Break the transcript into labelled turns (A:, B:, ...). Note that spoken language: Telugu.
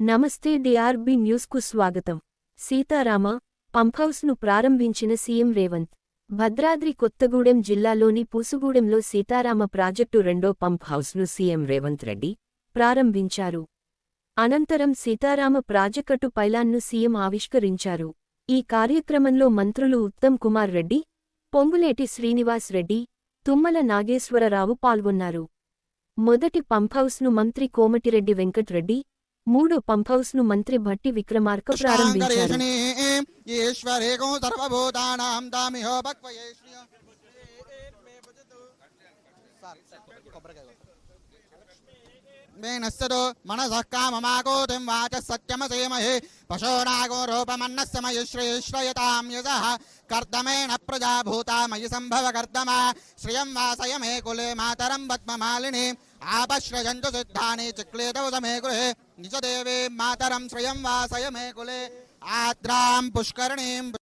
A: నమస్తే డిఆర్బి న్యూస్కు స్వాగతం. సీతారామ పంప్హౌస్ను ప్రారంభించిన సీఎం రేవంత్ భద్రాద్రి కొత్తగూడెం జిల్లాలోని పూసుగూడెంలో సీతారామ ప్రాజెక్టు రెండో పంప్హౌస్ను సీఎం రేవంత్ రెడ్డి ప్రారంభించారు. అనంతరం సీతారామ ప్రాజెక్టు పైలాన్ను సీఎం ఆవిష్కరించారు. ఈ కార్యక్రమంలో మంత్రులు ఉత్తమ్ కుమార్ రెడ్డి పొంగులేటి శ్రీనివాస్ రెడ్డి తుమ్మల నాగేశ్వరరావు పాల్గొన్నారు. మొదటి పంప్హౌస్ను మంత్రి కోమటిరెడ్డి వెంకట్రెడ్డి మూడో పంప్హౌస్ను మంత్రి భట్టి విక్రమార్క ప్రారంభించారు.
B: ప్రారంభించారు वेणस्तु मनसः काममाकोतिं वाचः सत्यमसेमहे। पशो नागो रूपमन्नस्य मयि श्रेश्रयतां यजः। कर्दमेण प्रजा भूता मयि सम्भव कर्दमा श्रियं वासय मे कुले मातरं पद्ममालिनि। आपश्रयन्तु सिद्धानि चिक्लेतव समे गृहे। निजदेवीं मातरं श्रियं वासय मे कुले। आद्रां पुष्करणीं